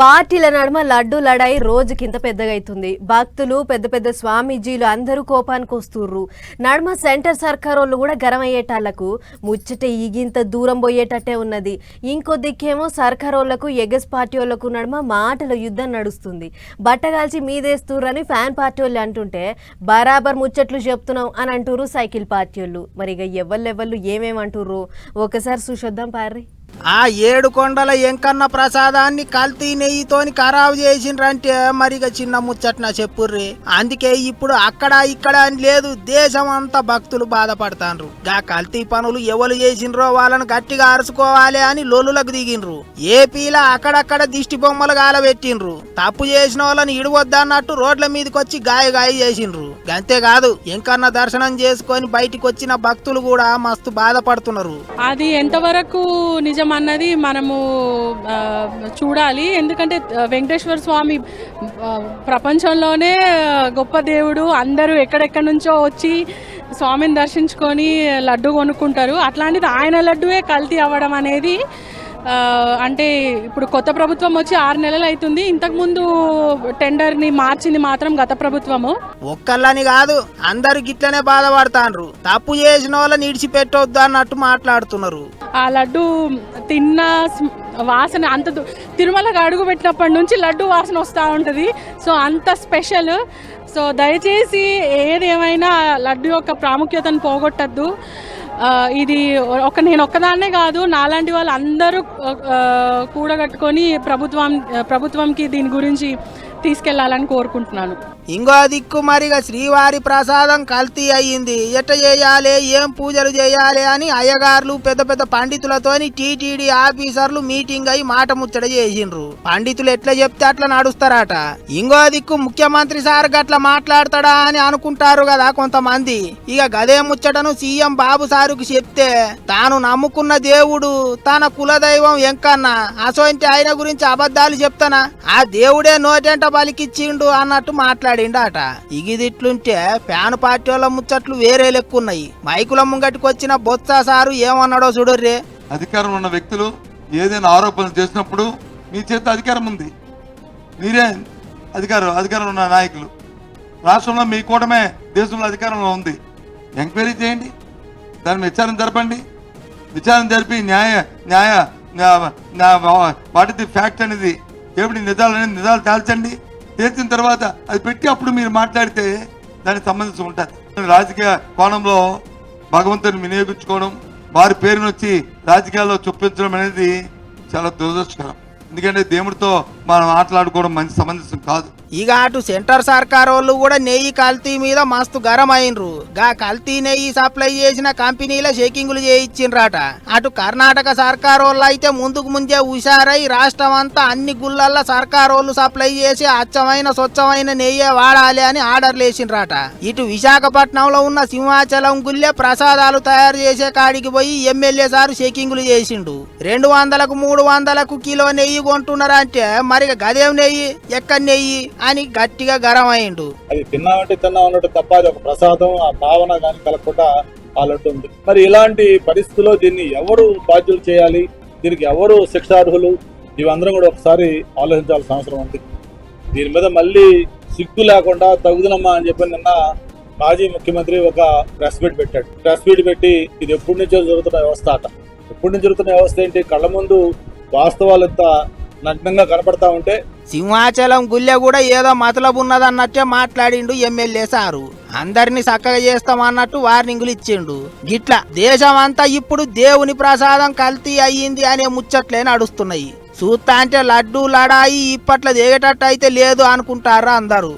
పార్టీల నడుమ లడ్డు లడాయి రోజు కింద పెద్దగైతుంది. భక్తులు పెద్ద పెద్ద స్వామీజీలు అందరూ కోపానికి వస్తుర్రు. నడుమ సెంటర్ సర్కారోళ్ళు కూడా గరం అయ్యేటాళ్ళకు ముచ్చట ఈగింత దూరం పోయేటట్టే ఉన్నది. ఇంకో దిక్కేమో సర్కారోళ్ళకు ఎగస్ పార్టీ వాళ్ళకు నడుమ మాటల యుద్ధం నడుస్తుంది. బట్టగాల్చి మీదేస్తుర్రని ఫ్యాన్ పార్టీ వాళ్ళు అంటుంటే బరాబర్ ముచ్చట్లు చెప్తున్నాం అని అంటుర్రు సైకిల్ పార్టీ వాళ్ళు మరి ఇక ఎవళ్ళెవళ్ళు ఏమేమంటుర్రు? ఒకసారి చూసొద్దాం పార్రి. ఆ ఏడు కొండల ఎంకన్న ప్రసాదాన్ని కల్తీ నెయ్యితోని ఖరాబు చేసిండ్రంటే మరిగ చిన్న ముచ్చట్న చెప్పుర్రి. అందుకే ఇప్పుడు అక్కడ ఇక్కడ అని లేదు దేశం అంతా భక్తులు బాధపడతాండ్రు. గా కల్తీ పనులు ఎవరు చేసిండ్రో వాళ్ళని గట్టిగా అరుచుకోవాలి అని లొల్లులకు దిగిండ్రు. ఏపీలా అక్కడక్కడ దిష్టి బొమ్మలు గాలబెట్టిండ్రు. తప్పు చేసిన వాళ్ళని ఇడవద్దన్నట్టు రోడ్ల మీదకొచ్చి గాయగాయ చేసిండ్రు. అంతేకాదు ఎంకన్న దర్శనం చేసుకొని బయటికి వచ్చిన భక్తులు కూడా మస్తు బాధపడుతున్నారు. అది ఎంతవరకు నిజ అన్నది మనము చూడాలి. ఎందుకంటే వెంకటేశ్వర స్వామి ప్రపంచంలోనే గొప్ప దేవుడు. అందరూ ఎక్కడెక్కడి నుంచో వచ్చి స్వామిని దర్శించుకొని లడ్డు కొనుక్కుంటారు. అట్లాంటిది ఆయన లడ్డువే కల్తీ అవ్వడం అనేది అంటే ఇప్పుడు కొత్త ప్రభుత్వం వచ్చి ఆరు నెలలు అవుతుంది. ఇంతకుముందు టెండర్ని మార్చింది మాత్రం గత ప్రభుత్వము. ఒక్కళ్ళని కాదు అందరు గిట్లనే బాధపడతాండ్రు. తప్పు చేసిన వాళ్ళని ఇడిచిపెట్టొద్దు అన్నట్టు మాట్లాడుతున్నారు. ఆ లడ్డు తిన్న వాసన అంత తిరుమలకు అడుగు పెట్టినప్పటి నుంచి లడ్డు వాసన వస్తూ ఉంటుంది. సో అంత స్పెషల్. సో దయచేసి ఏదేమైనా లడ్డు యొక్క ప్రాముఖ్యతను పోగొట్టద్దు. ఇది ఒక నేను ఒక్కదాన్నే కాదు నాలాంటి వాళ్ళు అందరూ కూడగట్టుకొని ప్రభుత్వం ప్రభుత్వంకి దీని గురించి తీసుకెళ్ళాలని కోరుకుంటున్నాను. ఇంకో దిక్కు మరిగా శ్రీవారి ప్రసాదం కల్తీ అయ్యింది. ఎట్ట చేయాలి? ఏం పూజలు చేయాలి అని అయ్యగారులు పెద్ద పెద్ద పండితులతోని టీటీడీ ఆఫీసర్లు మీటింగ్ అయి మాట ముచ్చట చేసిండ్రు. పండితులు ఎట్లా చెప్తే అట్లా నడుస్తారట. ఇంకో దిక్కు ముఖ్యమంత్రి సార్ గట్ల మాట్లాడతాడా అని అనుకుంటారు కదా కొంతమంది. ఇక గదే ముచ్చటను సీఎం బాబు సార్ గారికి చెప్తే తాను నమ్ముకున్న దేవుడు తన కులదైవం ఎంకన్నా అసోంటి ఆయన గురించి అబద్ధాలు చెప్తానా? ఆ దేవుడే నోటెంట పలికిచ్చిండు అన్నట్టు మాట్లాడిండట. ఇగిదిట్లుంటే ఫ్యాన్ పార్టీ వాళ్ళ ముచ్చట్లు వేరే లెక్కున్నాయి. మైకుల ముంగటికొచ్చిన బొత్స సారు ఏమన్నాడో చూడర్రే? అధికారం ఉన్న వ్యక్తులు ఏదైనా ఆరోపణలు చేసినప్పుడు మీ చేత అధికారం ఉంది. మీరే అధికారం అధికారంలో ఉన్న నాయకులు. రాష్ట్రంలో మీ కూటమే దేశంలో అధికారంలో ఉంది. ఎంక్వైరీ చేయండి. దాని విచారణ జరపండి. విచారణ జరిపి న్యాయ న్యాయ వాట్ ది ఫ్యాక్ట్ అనేది ఏమిటి నిజాలు అనేది నిజాలు తేల్చండి. తేల్చిన తర్వాత అది పెట్టి అప్పుడు మీరు మాట్లాడితే దానికి సంబంధించి ఉంటుంది. రాజకీయ కోణంలో భగవంతుని వినియోగించుకోవడం వారి పేరును వచ్చి రాజకీయాల్లో చొప్పించడం అనేది చాలా దురదృష్టకరం. ఎందుకంటే దేవుడితో మనం మాట్లాడుకోవడం మంచి సమంజసం కాదు. ఇక అటు సెంటర్ సర్కార్ వాళ్ళు కూడా నెయ్యి కల్తీ మీద మస్తు గరం అయినరు గా కల్తీ నెయ్యి సప్లై చేసిన కంపెనీల చెకింగులు చేయించిండ్రట అటు కర్ణాటక సర్కార్ వాళ్ళు అయితే ముందుకు ముందే హుషారై రాష్ట్రం అంతా అన్ని గుళ్ళల్లో సర్కార్ వాళ్ళు సప్లై చేసి అచ్చమైన స్వచ్ఛమైన నెయ్యే వాడాలి అని ఆర్డర్లు వేసిండ్రట. ఇటు విశాఖపట్నంలో ఉన్న సింహాచలం గుళ్ళే ప్రసాదాలు తయారు చేసే కాడికి పోయి ఎమ్మెల్యే సారు చెకింగులు చేసిండు. రెండు వందలకు మూడు వందలకు కిలో నెయ్యి కొంటున్నారంటే మరి గదేం నెయ్యి? ఎక్కడ నెయ్యి? అని గట్టిగా గరం అయిండు. అది తిన్నామంటే తిన్నా ఉన్నట్టు తప్ప అది ఒక ప్రసాదం ఆ భావన కానీ కలగకుండా ఆ మరి ఇలాంటి పరిస్థితుల్లో దీన్ని ఎవరు బాధ్యులు చేయాలి? దీనికి ఎవరు శిక్షార్హులు? ఇవందరం కూడా ఒకసారి ఆలోచించాల్సిన అవసరం ఉంది. దీని మీద మళ్ళీ సిగ్గు లేకుండా తగుదనమ్మా అని చెప్పి నిన్న మాజీ ముఖ్యమంత్రి ఒక ప్రెస్ మీట్ పెట్టాడు. ప్రెస్ మీట్ పెట్టి ఇది ఎప్పటి నుంచో జరుగుతున్న వ్యవస్థ అట. ఎప్పటి నుంచి జరుగుతున్న వ్యవస్థ ఏంటి? కళ్ళ ముందు వాస్తవాలు ఎంత నగ్నంగా కనపడతా ఉంటే సింహాచలం గుల్లె కూడా ఏదో మతలబు ఉన్నదన్నట్టే మాట్లాడిండు ఎమ్మెల్యే సారు. అందరినీ చక్కగా చేస్తామన్నట్టు వార్నింగులు ఇచ్చిండు. గిట్లా దేశం అంతా ఇప్పుడు దేవుని ప్రసాదం కల్తీ అయ్యింది అనే ముచ్చట్లే నడుస్తున్నాయి. చూస్తా అంటే లడ్డు లడాయి ఇప్పట్లో దిగేటట్టు అయితే లేదు అనుకుంటారా అందరూ.